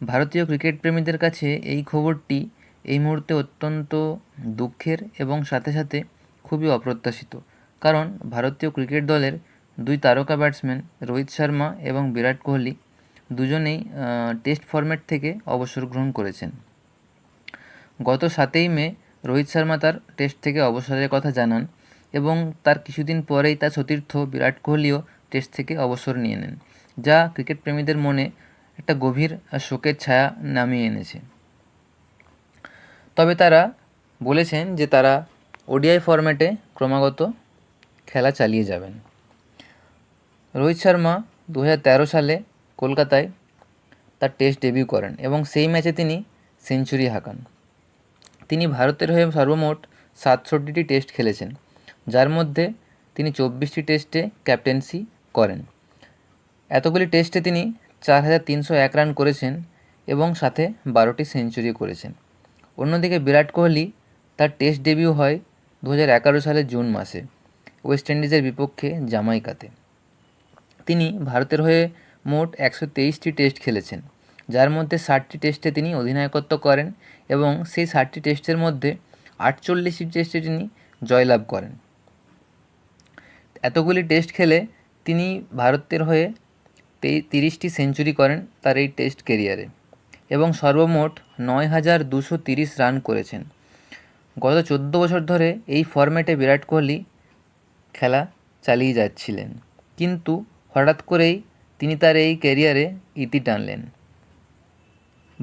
ভারতীয় ক্রিকেট প্রেমীদের কাছে এই খবরটি এই মুহূর্তে অত্যন্ত দুঃখের এবং সাথে সাথে খুবই অপ্রত্যাশিত। কারণ ভারতীয় ক্রিকেট দলের দুই তারকা ব্যাটসম্যান রোহিত শর্মা এবং বিরাট কোহলি দুজনেই টেস্ট ফরম্যাট থেকে অবসর গ্রহণ করেছেন। গত সাতই মে রোহিত শর্মা তার টেস্ট থেকে অবসরের কথা জানান এবং তার কিছুদিন পরেই তার সতীর্থ বিরাট কোহলিও টেস্ট থেকে অবসর নিয়ে নেন, যা ক্রিকেট প্রেমীদের মনে একটা গভীর শোকের ছায়া নামিয়ে এনেছে। তবে তারা বলেছেন যে তারা ওডিআই ফরম্যাটে ক্রমাগত খেলা চালিয়ে যাবেন। রোহিত শর্মা দু তেরো সালে কলকাতায় তার টেস্ট ডেবিউ করেন এবং সেই ম্যাচে তিনি সেঞ্চুরি হাঁকান। তিনি ভারতের হয়ে সর্বমোট সাতষট্টিটি টেস্ট খেলেছেন, যার মধ্যে তিনি চব্বিশটি টেস্টে ক্যাপ্টেন্সি করেন। এতগুলি টেস্টে তিনি চার হাজার তিনশো এক রান করেছেন এবং সাথে বারোটি সেঞ্চুরি করেছেন। অন্যদিকে বিরাট কোহলি তার টেস্ট ডেবিউ হয় দু হাজার এগারো সালের জুন মাসে, ওয়েস্ট ইন্ডিজের বিপক্ষে জামাইকাতে। তিনি ভারতের হয়ে মোট একশো তেইশটি টেস্ট খেলেছেন, যার মধ্যে ষাটটি টেস্টে তিনি অধিনায়কত্ব করেন এবং সেই ষাটটি টেস্টের মধ্যে আটচল্লিশটি টেস্টে তিনি জয়লাভ করেন। এতগুলি টেস্ট খেলে তিনি ভারতের হয়ে তিরিশটি সেঞ্চুরি করেন তার এই টেস্ট কেরিয়ারে এবং সর্বমোট নয় হাজার দুশো তিরিশ রান করেছেন। গত চোদ্দ বছর ধরে এই ফরম্যাটে বিরাট কোহলি খেলা চালিয়ে যাচ্ছিলেন। কিন্তু হঠাৎ করেই তিনি তার এই ক্যারিয়ারে ইতি টানলেন।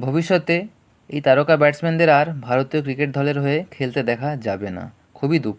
ভবিষ্যতে এই তারকা ব্যাটসম্যানদের আর ভারতীয় ক্রিকেট দলের হয়ে খেলতে দেখা যাবে না। খুবই দুঃখ।